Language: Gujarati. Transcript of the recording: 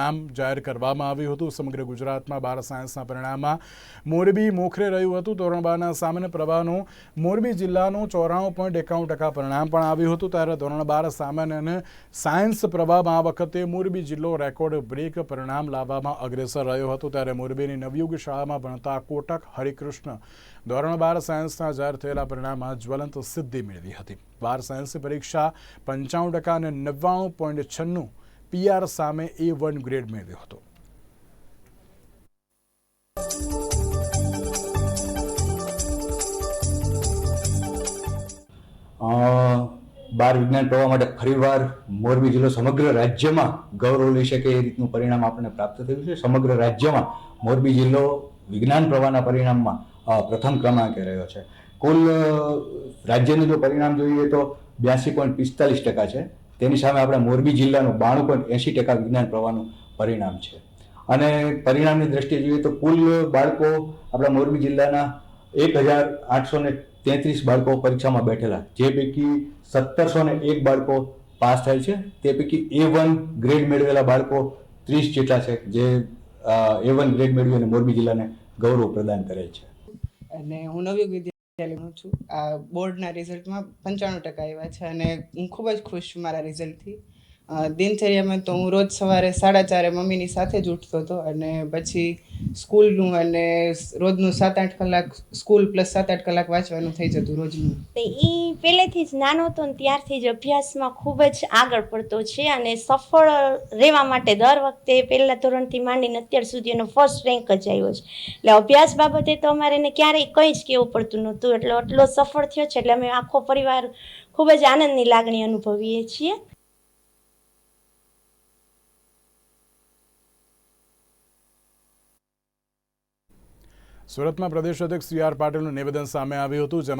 નામ જાહેર કરવામાં આવ્યું હતું. સમગ્ર ગુજરાતમાં બાર સાયન્સના પરિણામમાં મોરબી મોખરે રહ્યું હતું. ધોરણ બારના સામાન્ય પ્રવાહનું મોરબી જિલ્લાનું ચોરાણું પોઈન્ટ એકાવન ટકા પરિણામ પણ આવ્યું હતું. ત્યારે ધોરણ બાર સામાન્ય અને સાયન્સ પ્રવાહમાં આ વખતે મોરબી જિલ્લો રેકોર્ડ બ્રેક પરિણામ લાવવામાં અગ્રેસર રહ્યો હતો. ત્યારે મોરબીની નવયુગ શાળામાં ભણતા કોટક હરિકૃષ્ણ ધોરણ બાર સાયન્સના જાહેર થયેલા પરિણામમાં જ્વલંત સિદ્ધિ મેળવી હતી. બાર સાયન્સની પરીક્ષા પંચાણું ટકા અને નવ્વાણું પોઈન્ટ છન્નું પીઆર સામે એ વન ગ્રેડ મેળવ્યો હતો. બાર વિજ્ઞાન પ્રવાહ માટે ફરીવાર મોરબી જિલ્લો સમગ્ર રાજ્યમાં ગૌરવ લઈ શકે એ રીતનું પરિણામ આપણને પ્રાપ્ત થયું છે. સમગ્ર રાજ્યમાં મોરબી જિલ્લો વિજ્ઞાન પ્રવાહના પરિણામમાં પ્રથમ ક્રમાંકે રહ્યો છે. કુલ રાજ્યનું જો પરિણામ જોઈએ તો બ્યાસી પોઈન્ટ પિસ્તાલીસ ટકા છે. તેની સામે આપણા મોરબી જિલ્લાનું બાણું પોઈન્ટ એંશી ટકા વિજ્ઞાન પ્રવાહનું પરિણામ છે. અને પરિણામની દ્રષ્ટિએ જોઈએ તો કુલ બાળકો આપણા મોરબી જિલ્લાના એક હજાર આઠસો ને તેત્રીસ બાળકો પરીક્ષામાં બેઠેલા. જે પૈકી સત્તરસો ને એક બાળકો પાસ થાય છે. તે પૈકી એ વન ગ્રેડ મેળવેલા બાળકો ત્રીસ જેટલા છે જે એ વન ગ્રેડ મેળવી અને મોરબી જિલ્લાને ગૌરવ પ્રદાન કરે છે. અને હું નવયુગ વિદ્યાલયમાં છું. આ બોર્ડના રિઝલ્ટમાં પંચાણું ટકા આવ્યા છે અને હું ખૂબ જ ખુશ છું મારા રિઝલ્ટથી. દિનચર્યામાં તો હું રોજ સવારે સાડા ચારે મમ્મીની સાથે જ ઉઠતો હતો અને પછી સ્કૂલનું અને રોજનું સાત આઠ કલાક સ્કૂલ પ્લસ સાત આઠ કલાક વાંચવાનું થઈ જતું રોજનું. તે એ પહેલેથી જ નાનો હતો ને ત્યારથી જ અભ્યાસમાં ખૂબ જ આગળ પડતો છે અને સફળ રહેવા માટે દર વખતે પહેલા ધોરણથી માંડીને અત્યાર સુધી એનો ફર્સ્ટ રેન્ક જ આવ્યો છે. એટલે અભ્યાસ બાબતે તો અમારે એને ક્યારેય કંઈ જ કહેવું પડતું નહોતું. એટલે એટલો સફળ થયો છે એટલે અમે આખો પરિવાર ખૂબ જ આનંદની લાગણી અનુભવીએ છીએ. સુરતમાં પ્રદેશ અધ્યક્ષ સી આર પાટીલનું નિવેદન સામે આવ્યું હતું જેમાં